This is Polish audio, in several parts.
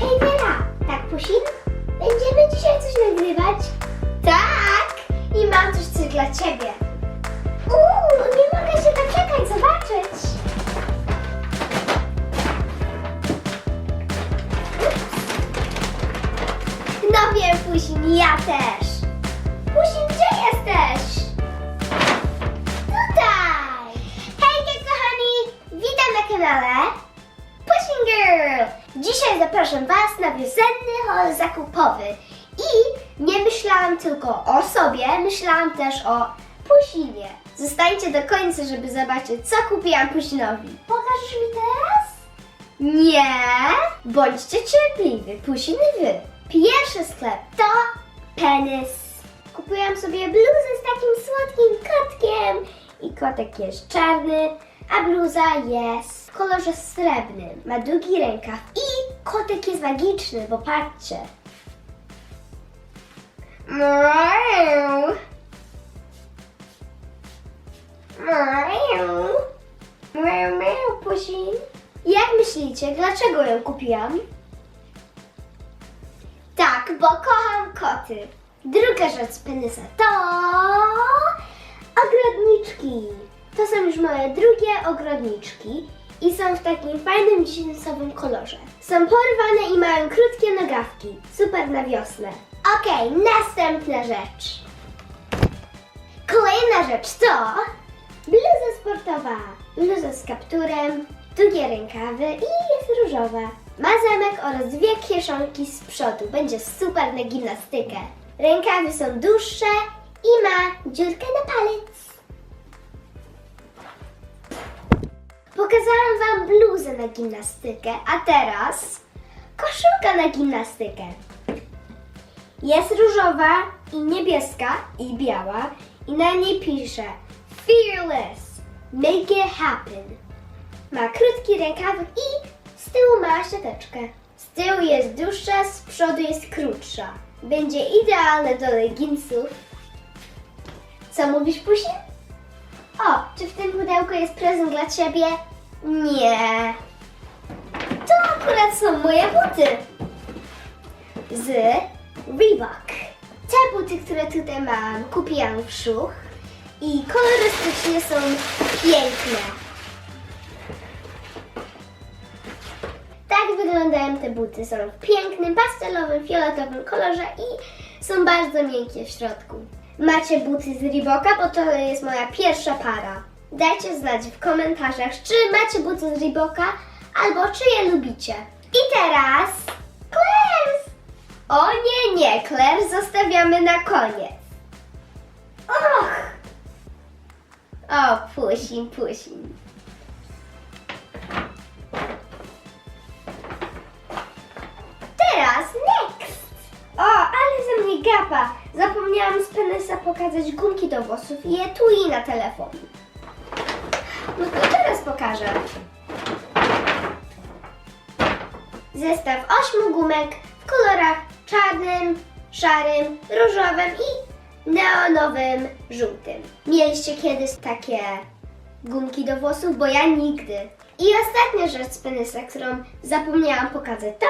Hej Wera, tak Pusin? Będziemy dzisiaj coś nagrywać? Tak! I mam coś, coś dla ciebie. Uuu, nie mogę się doczekać zobaczyć. No wiem, Pusin, ja też. Pusin, gdzie jesteś? Tutaj! Hejka kochani, witam na kanale! Dzisiaj zapraszam Was na wiosenny haul zakupowy. I nie myślałam tylko o sobie, myślałam też o Pusinie. Zostańcie do końca, żeby zobaczyć, co kupiłam Pusinowi. Pokażesz mi teraz? Nie! Bądźcie cierpliwi, Pusiny wy. Pierwszy sklep to Penis. Kupiłam sobie bluzę z takim słodkim kotkiem i kotek jest czarny, a bluza jest w kolorze srebrnym. Ma długi rękaw i kotek jest magiczny, bo patrzcie. Miau. Miau. Miau, miau, Pusin. Jak myślicie, dlaczego ją kupiłam? Tak, bo kocham koty. Druga rzecz z penisa to ogrodniczki. To są już moje drugie ogrodniczki i są w takim fajnym jeansowym kolorze. Są porwane i mają krótkie nogawki. Super na wiosnę. Okej, następna rzecz. Kolejna rzecz to bluza sportowa. Bluza z kapturem, długie rękawy i jest różowa. Ma zamek oraz dwie kieszonki z przodu. Będzie super na gimnastykę. Rękawy są dłuższe i ma dziurkę na palec. Pokazałam Wam bluzę na gimnastykę, a teraz koszulka na gimnastykę. Jest różowa i niebieska i biała i na niej pisze Fearless, make it happen. Ma krótki rękaw i z tyłu ma siateczkę. Z tyłu jest dłuższa, z przodu jest krótsza. Będzie idealne do leginsów. Co mówisz, Pusie? O, czy w tym pudełku jest prezent dla ciebie? Nie. To akurat są moje buty. Z Reebok. Te buty, które tutaj mam, kupiłam w Szuch i kolorystycznie są piękne. Tak wyglądają te buty. Są w pięknym, pastelowym, fioletowym kolorze i są bardzo miękkie w środku. Macie buty z Reeboka, bo to jest moja pierwsza para. Dajcie znać w komentarzach, czy macie buty z Reeboka, albo czy je lubicie. I teraz Claire's! O nie, nie, Claire zostawiamy na koniec. Och! O, pusin, pusin. Gapa! Zapomniałam z penisa pokazać gumki do włosów i etui na telefon. No to teraz pokażę. Zestaw ośmiu gumek w kolorach czarnym, szarym, różowym i neonowym żółtym. Mieliście kiedyś takie gumki do włosów? Bo ja nigdy. I ostatnia rzecz z penisa, którą zapomniałam pokazać, to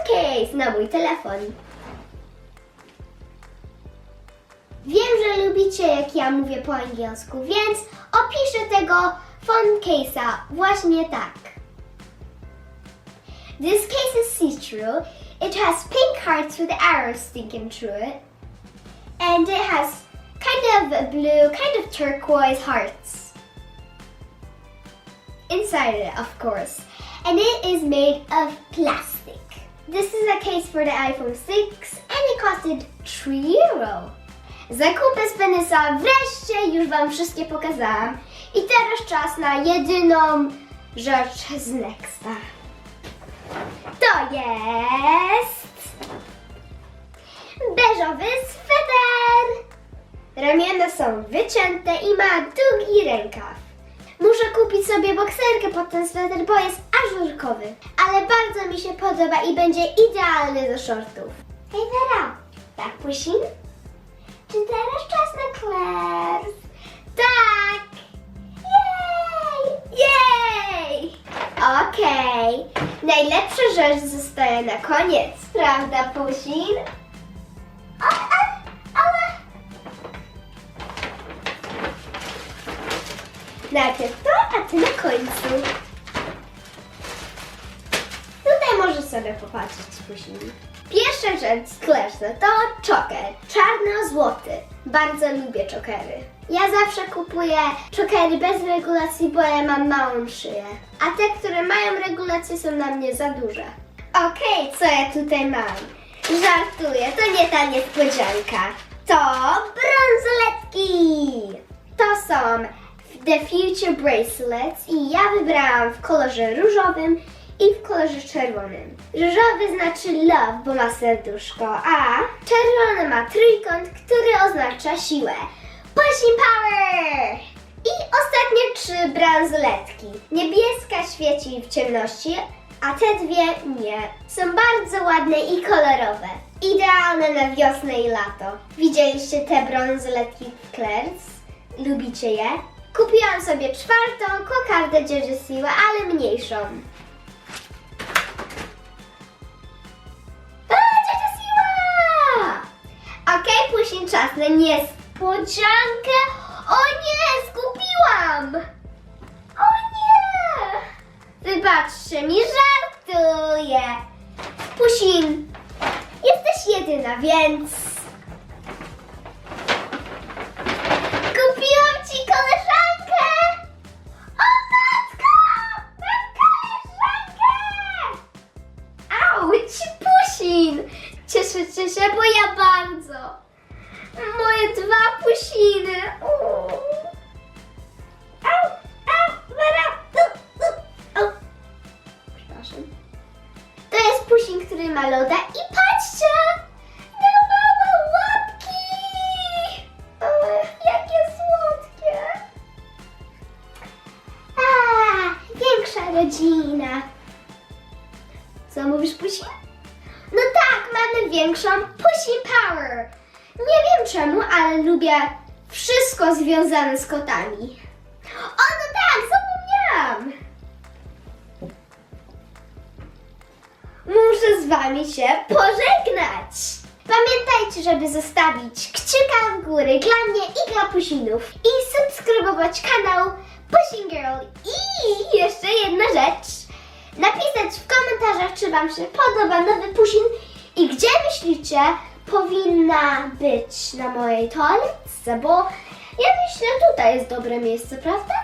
phone case na mój telefon. Wiem, że lubicie jak ja mówię po angielsku, więc opiszę tego phone case'a właśnie tak. This case is see-through. It has pink hearts with arrows sticking through it. And it has kind of blue, kind of turquoise hearts. Inside it, of course. And it is made of plastic. This is a case for the iPhone 6 and it costed 3 euro. Zakupy z Penisa wreszcie już Wam wszystkie pokazałam. I teraz czas na jedyną rzecz z Nexta. To jest beżowy sweter. Ramiona są wycięte i ma długi rękaw. Muszę kupić sobie bokserkę pod ten sweter, bo jest ażurkowy. Ale bardzo mi się podoba i będzie idealny do shortów. Hej Vera, tak Pusin? Czy teraz czas na Claire's? Tak! Jej! Jej! Okej. Najlepsza rzecz zostaje na koniec, prawda, Pusin? Najpierw to, a ty na końcu. Tutaj możesz sobie popatrzeć, Pusin. Pierwsza rzecz Clash'na to czoker, czarno-złoty. Bardzo lubię czokery. Ja zawsze kupuję czokery bez regulacji, bo ja mam małą szyję. A te, które mają regulację są na mnie za duże. Okej, co ja tutaj mam? Żartuję, to nie ta niespodzianka. To brązoletki! To są The Future Bracelets i ja wybrałam w kolorze różowym i w kolorze czerwonym. Różowy znaczy love, bo ma serduszko, a czerwony ma trójkąt, który oznacza siłę. Pushing power! I ostatnie trzy bransoletki. Niebieska świeci w ciemności, a te dwie nie. Są bardzo ładne i kolorowe. Idealne na wiosnę i lato. Widzieliście te bransoletki w Claire's? Lubicie je? Kupiłam sobie czwartą kokardę dzieży siłę, ale mniejszą. A, siła! Okej, Pusin, czas na niespodziankę. O nie, zgubiłam! O nie! Wybaczcie mi, żartuję. Pusin, jesteś jedyna, więc... Cieszycie się, bo ja bardzo. Moje dwa pusiny. To jest pusin, który ma loda i patrzcie! Mamy większą Pussy Power. Nie wiem czemu, ale lubię wszystko związane z kotami. O, no tak, zapomniałam. Muszę z wami się pożegnać. Pamiętajcie, żeby zostawić kciuka w górę dla mnie i dla Pusinów i subskrybować kanał Pushing Girl. I jeszcze jedna rzecz. Napisać w komentarzach, czy Wam się podoba nowy Pusin i gdzie myślicie powinna być na mojej toaletce, bo ja myślę, tutaj jest dobre miejsce, prawda?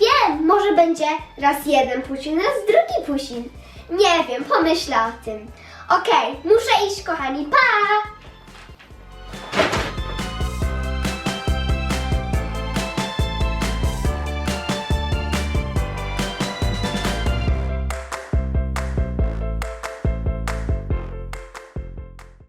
Wiem, może będzie raz jeden pusin, raz drugi pusin. Nie wiem, pomyślę o tym. Okej, muszę iść, kochani, pa!